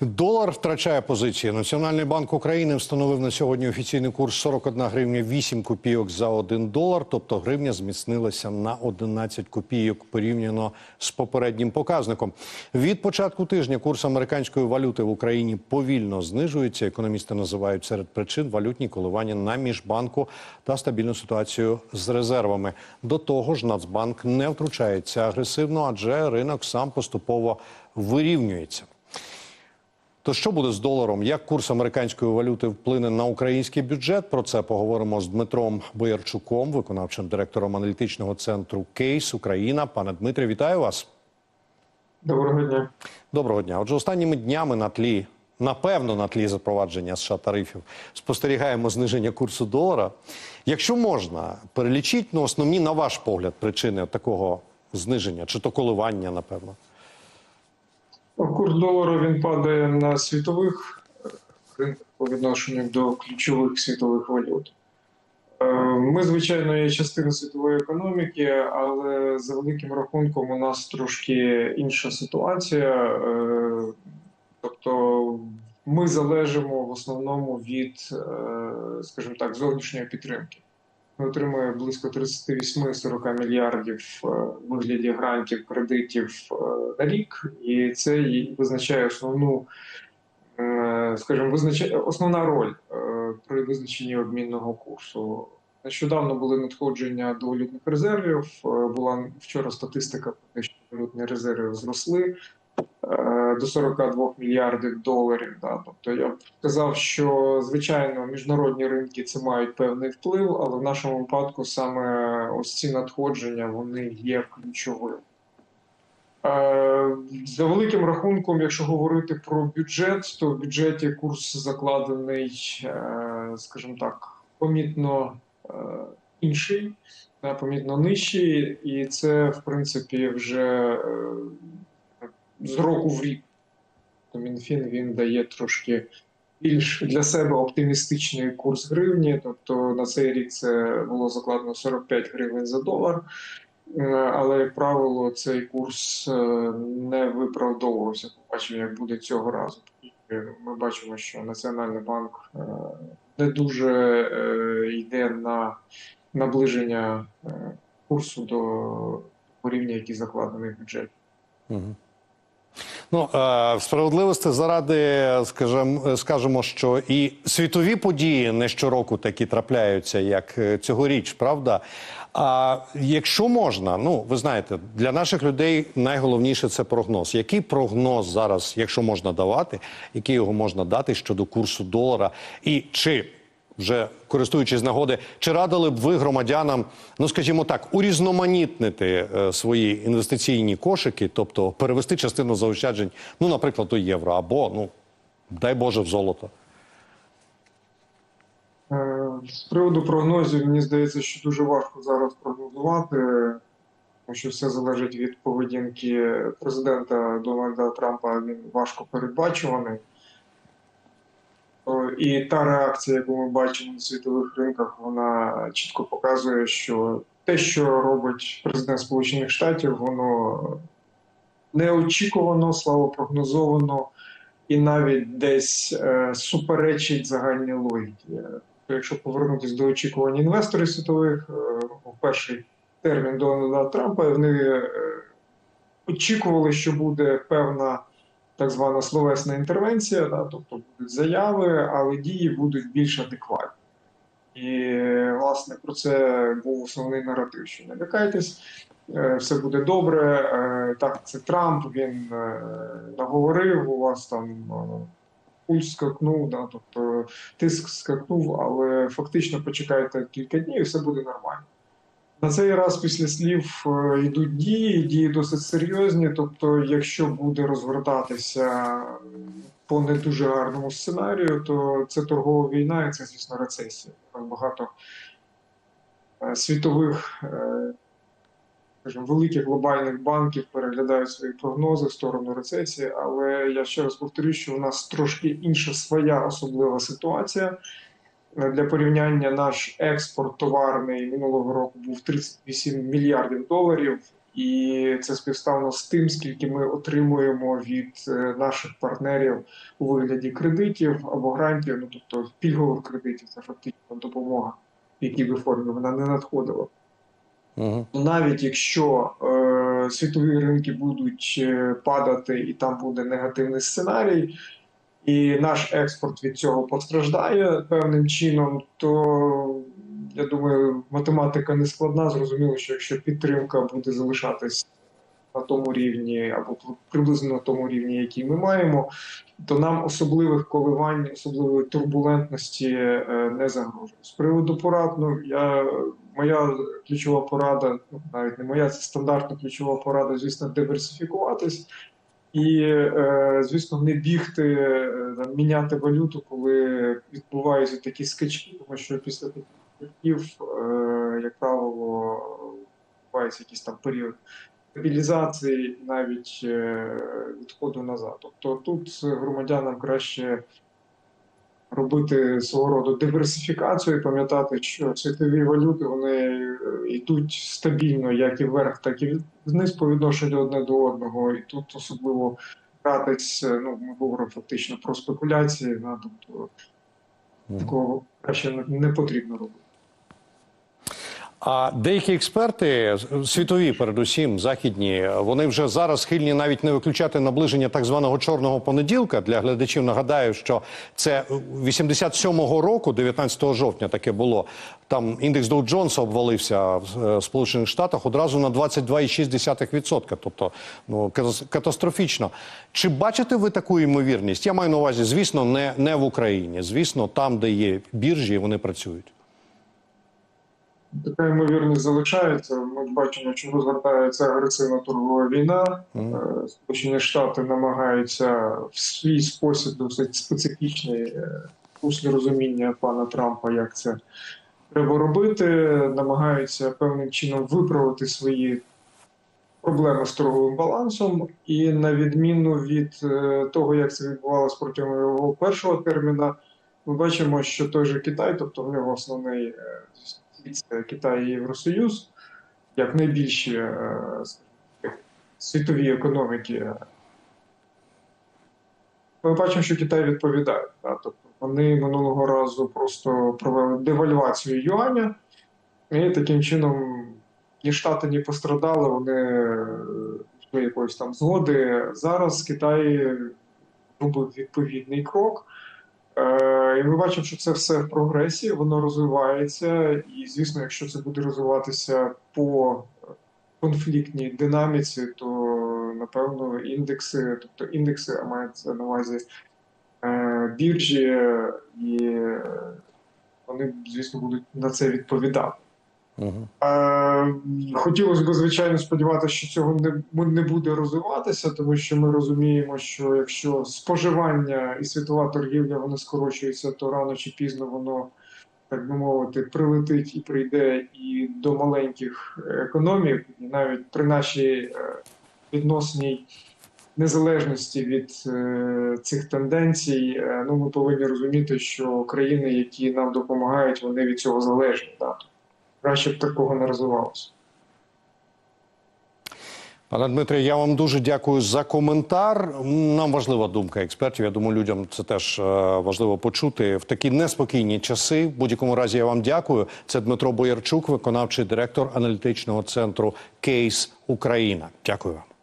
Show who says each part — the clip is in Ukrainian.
Speaker 1: Долар втрачає позиції. Національний банк України встановив на сьогодні офіційний курс 41 гривня 8 копійок за 1 долар. Тобто гривня зміцнилася на 11 копійок порівняно з попереднім показником. Від початку тижня курс американської валюти в Україні повільно знижується. Економісти називають серед причин валютні коливання на міжбанку та стабільну ситуацію з резервами. До того ж, Нацбанк не втручається агресивно, адже ринок сам поступово вирівнюється. То що буде з доларом? Як курс американської валюти вплине на український бюджет? Про це поговоримо з Дмитром Боярчуком, виконавчим директором аналітичного центру Кейс Україна. Пане Дмитре, вітаю вас.
Speaker 2: Доброго дня.
Speaker 1: Доброго дня. Отже, останніми днями на тлі, напевно, на тлі запровадження США тарифів спостерігаємо зниження курсу долара. Якщо можна, перелічіть ну, основні, на ваш погляд, причини такого зниження, чи то коливання, напевно.
Speaker 2: Курс долару він падає на світових ринках по відношенню до ключових світових валют. Е, Ми, звичайно, є частина світової економіки, але за великим рахунком у нас трошки інша ситуація. Е, Тобто ми залежимо в основному від, е, скажімо так, зовнішньої підтримки. Ми отримуємо близько 38-40 мільярдів е, вигляді грантів, кредитів е, на рік, і це визначає основну, е, скажімо, визначає основна роль при визначенні обмінного курсу. Нещодавно були надходження до валютних резервів. Була вчора статистика що валютні резерви зросли до 42 мільярдів доларів. Да. Тобто я б сказав, що звичайно міжнародні ринки це мають певний вплив, але в нашому випадку саме ось ці надходження вони є ключовим. Е, За великим рахунком, якщо говорити про бюджет, то в бюджеті курс закладений, е, скажімо так, помітно е, інший, помітно нижчий, і це, в принципі, вже е, з року в рік. То Мінфін він дає трошки більш для себе оптимістичний курс гривні. Тобто на цей рік це було закладено 45 гривень за долар. Е, Але, як правило, цей курс е, не виправдовувався. Побачимо, як буде цього разу. Ми бачимо, що Національний банк е, не дуже е, йде на наближення е, курсу до рівня, який закладений в бюджеті.
Speaker 1: Угу. Ну, е, справедливості заради, скажем, скажемо, що і світові події не щороку такі трапляються, як е, цьогоріч, правда? А якщо можна, ну ви знаєте, для наших людей найголовніше це прогноз. Який прогноз зараз, якщо можна давати, який його можна дати щодо курсу долара, і чи вже користуючись нагоди, чи радили б ви громадянам, ну скажімо так, урізноманітнити е, свої інвестиційні кошики, тобто перевести частину заощаджень, ну, наприклад, у євро, або ну дай Боже в золото.
Speaker 2: Е, З приводу прогнозів, мені здається, що дуже важко зараз прогнозувати, тому що все залежить від поведінки президента Дональда Трампа. Він важко передбачуваний. І та реакція, яку ми бачимо на світових ринках, вона чітко показує, що те, що робить президент Сполучених Штатів, воно неочікувано, слабопрогнозовано і навіть десь е, суперечить загальній логіці. Якщо повернутися до очікувань інвесторів світових, е, перший термін Дональда Трампа, вони е, очікували, що буде певна так звана словесна інтервенція, да, тобто будуть заяви, але дії будуть більш адекватні. І, власне, про це був основний наратив, що не лякайтесь, е, все буде добре. е, Так, це Трамп, він е, наговорив, у вас там пульс скакнув, да, тобто тиск скакнув, але фактично почекайте кілька днів і все буде нормально. На цей раз після слів е, йдуть дії, дії досить серйозні. Тобто, якщо буде розгортатися по не дуже гарному сценарію, то це торгова війна і це, звісно, рецесія. Багато е, світових, е, скажімо, великих глобальних банків переглядають свої прогнози в сторону рецесії, але я ще раз повторюю, що у нас трошки інша своя особлива ситуація. Для порівняння наш експорт товарний минулого року був 38 мільярдів доларів, і це співставно з тим, скільки ми отримуємо від е, наших партнерів у вигляді кредитів або грантів, ну тобто пільгових кредитів, це фактично допомога, в якій би формі вона не надходила.
Speaker 1: Угу.
Speaker 2: Навіть якщо е, світові ринки будуть е, падати, і там буде негативний сценарій, і наш експорт від цього постраждає певним чином, то я думаю, математика не складна. Зрозуміло, що якщо підтримка буде залишатись на тому рівні або приблизно на тому рівні, який ми маємо, то нам особливих коливань, особливої турбулентності е, не загрожує. З приводу порад, ну я моя ключова порада, ну навіть не моя, це стандартна ключова порада, звісно, диверсифікуватись. І, е, звісно, не бігти, е, там, міняти валюту, коли відбуваються такі скачки, тому що після таких скачків, е, як правило, відбувається якийсь там період стабілізації, навіть відходу назад. Тобто тут громадянам краще робити свого роду диверсифікацію, і пам'ятати, що світові валюти вони е, йдуть стабільно, як і вверх, так і вниз по відношенню одне до одного. І тут особливо гратись, е, ну ми говоримо фактично про спекуляції, на тобто такого краще не- не потрібно робити.
Speaker 1: А деякі експерти, світові, передусім західні, вони вже зараз схильні навіть не виключати наближення так званого чорного понеділка. Для глядачів нагадаю, що це 87-го року, 19 жовтня, таке було. Там індекс Доу Джонса обвалився в е, Сполучених Штатах одразу на 22,6%. Тобто, ну катас- катастрофічно. Чи бачите ви таку ймовірність? Я маю на увазі, звісно, не, не в Україні. Звісно, там, де є біржі, вони працюють.
Speaker 2: Така ймовірність залишається. Ми бачимо, що розгортається агресивна торгова війна. Е, Сполучені Штати намагаються в свій спосіб досить специфічний е, розуміння пана Трампа, як це треба робити. Намагаються певним чином виправити свої проблеми з торговим балансом, і на відміну від е, того, як це відбувалося протягом його першого терміна, ми бачимо, що той же Китай, тобто в нього основний це Китай і Євросоюз, як найбільші е, світові економіки. Ми бачимо, що Китай відповідає. Да? Тобто вони минулого разу просто провели девальвацію юаня, і таким чином ні Штати не пострадали, вони е, до якоїсь там згоди. Зараз Китай робив відповідний крок. І ми бачимо, що це все в прогресі, воно розвивається. І, звісно, якщо це буде розвиватися по конфліктній динаміці, то напевно індекси, тобто індекси, а мається на увазі е, біржі, і е, вони, звісно, будуть на це відповідати.
Speaker 1: Угу.
Speaker 2: Хотілося б, звичайно, сподіватися, що цього не, буде розвиватися, тому що ми розуміємо, що якщо споживання і світова торгівля вони скорочуються, то рано чи пізно воно, так би мовити, прилетить і прийде і до маленьких економік, і навіть при нашій е, відносній незалежності від е, цих тенденцій, ну ми повинні розуміти, що країни, які нам допомагають, вони від цього залежні. Да? Краще б такого не розвивалося.
Speaker 1: Пане Дмитре, я вам дуже дякую за коментар. Нам важлива думка експертів. Я думаю, людям це теж е, важливо почути в такі неспокійні часи. В будь-якому разі я вам дякую. Це Дмитро Боярчук, виконавчий директор аналітичного центру Кейс Україна. Дякую вам.